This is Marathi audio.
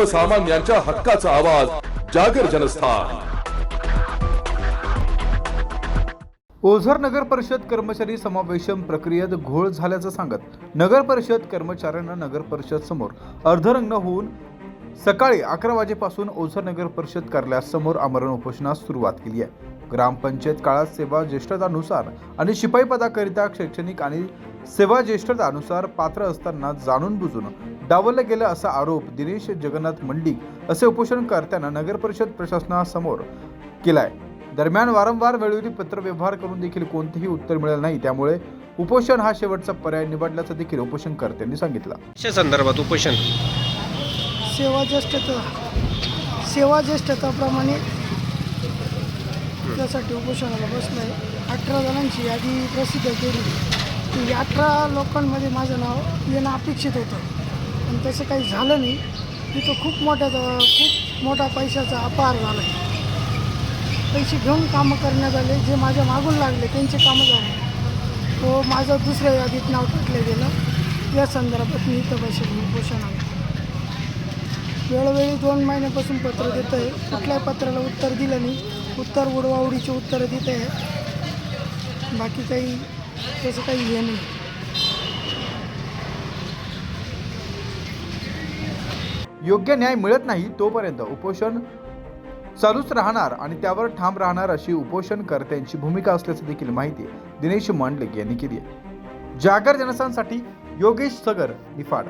सर्वसामान्यांच्या हक्काचा आवाज जागर जनस्थान. ओझर नगर परिषद कर्मचारी समावेशन प्रक्रियेत घोळ झाल्याचं सांगत नगर परिषद कर्मचाऱ्यांना नगर परिषद समोर अर्धरंग होऊन सकाळी अकरा वाजेपासून ओझर नगर परिषद कार्यालयासमोर आमरण उपोषणास सुरुवात केली आहे. ग्रामपंचायत काळात सेवा ज्येष्ठतानुसार आणि शिपाई पदाकरिता शैक्षणिक आणि सेवा ज्येष्ठतानुसार पात्र असताना जाणून बुजून डावललं गेलं असा आरोप दिनेश जगन्नाथ मंडिक असे उपोषणकर्त्यांना नगर परिषद प्रशासनासमोर केलाय. दरम्यान वारंवार वेळोवेळी पत्रव्यवहार करून देखील कोणतेही उत्तर मिळालं नाही. त्यामुळे उपोषण हा शेवटचा पर्याय निवडल्याचं देखील उपोषणकर्त्यांनी सांगितलं. कशा संदर्भात उपोषण. सेवा ज्येष्ठता सेवा ज्येष्ठताप्रमाणे त्यासाठी उपोषणाला बसलं आहे अठरा जणांची यादी प्रसिद्ध केली. ती अठरा लोकांमध्ये माझं नाव येणं अपेक्षित होतं. पण तसं काही झालं नाही. तिथं खूप मोठ्या खूप मोठा पैशाचा अपार झाला. आहे पैसे घेऊन कामं करण्यात आले. जे माझ्या मागून लागले त्यांचे कामं झाले. व माझं दुसऱ्या यादीत नाव टाकलं गेलं. या संदर्भात मी इथं बसेल पोषण आहे. वेळोवेळी दोन महिन्यापासून पत्र देत आहे. कुठल्याही पत्राला उत्तर दिलं नाही. उत्तर उडवाउडीचे उत्तरं देत आहे. बाकी काही त्याचं काही हे नाही. योग्य न्याय मिळत नाही तोपर्यंत उपोषण चालूच राहणार आणि त्यावर ठाम राहणार अशी उपोषणकर्त्यांची भूमिका असल्याची देखील माहिती दिनेश मांडलिक यांनी केली आहे. जागर जनसांसाठी योगेश सगर निफाड